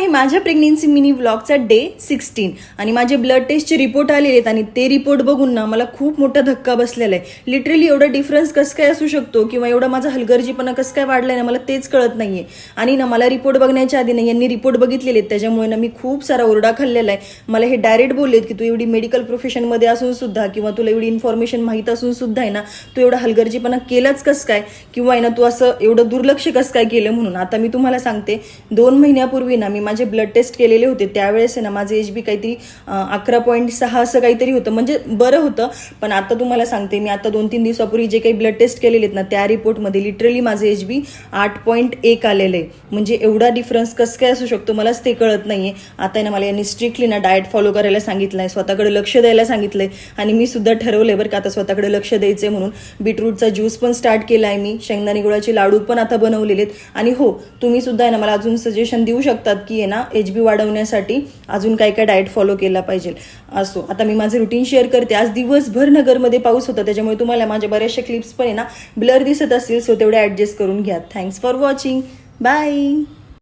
आहे माझ्या pregnancy mini व्लॉगचा डे सिक्स्टीन आणि माझे ब्लड टेस्टचे रिपोर्ट आलेले आहेत आणि ते रिपोर्ट बघून ना मला खूप मोठा धक्का बसलेला आहे. लिटरली एवढा डिफरन्स कसं काय असू शकतो किंवा एवढा माझा हलगर्जीपणा कसं काय वाढलाय ना मला तेच कळत नाहीये. आणि ना मला रिपोर्ट बघण्याच्या आधी ना यांनी रिपोर्ट बघितलेले आहेत. त्याच्यामुळे ना मी खूप सारा ओरडा खाल्लेला आहे. मला हे डायरेक्ट बोललेत की तू एवढी मेडिकल प्रोफेशनमध्ये असून सुद्धा किंवा तुला एवढी इन्फॉर्मेशन माहीत असून सुद्धा आहे ना तू एवढा हलगर्जीपणा केलाच कसं काय? किंवा आहे ना तू असं एवढं दुर्लक्ष कसं काय केलं म्हणून? आता मी तुम्हाला सांगते दोन महिन्यापूर्वी ना मी माझे ब्लड टेस्ट केलेले होते त्यावेळेस आहे ना माझे एच बी काहीतरी अकरा पॉईंट सहा असं काहीतरी होतं. म्हणजे बरं होतं पण आता तुम्हाला सांगते मी आता दोन तीन दिवसापूर्वी जे काही ब्लड टेस्ट केलेले आहेत ना त्या रिपोर्टमध्ये लिटरली माझे एच बी आठ पॉईंट एक आलेलं आहे. म्हणजे एवढा डिफरन्स कसं काय असू शकतो मलाच ते कळत नाही आहे आता आहे ना मला यांनी स्ट्रिक्टली ना डाएट फॉलो करायला सांगितलं आहे स्वतःकडे लक्ष द्यायला सांगितलं आहे आणि मी सुद्धा ठरवलं आहे बरं का आता स्वतःकडे लक्ष द्यायचं आहे म्हणून. बीटरूटचा ज्यूस पण स्टार्ट केला आहे मी शेंगदाणे गुळाचे लाडू पण आता बनवलेले आहेत आणि हो तुम्ही सुद्धा आहे ना मला अजून सजेशन देऊ शकतात की आहे ना एच बी वाढवण्यासाठी अजून काय काय डाएट फॉलो केला पाहिजे असो. आता मी माझं रुटीन शेअर करते. आज दिवसभर नगरमध्ये पाऊस होता त्याच्यामुळे तुम्हाला माझ्या बऱ्याचशा क्लिप्स पण आहे ना ब्लर दिसत असतील सो तेवढे ॲडजस्ट करून घ्या. Thanks for watching bye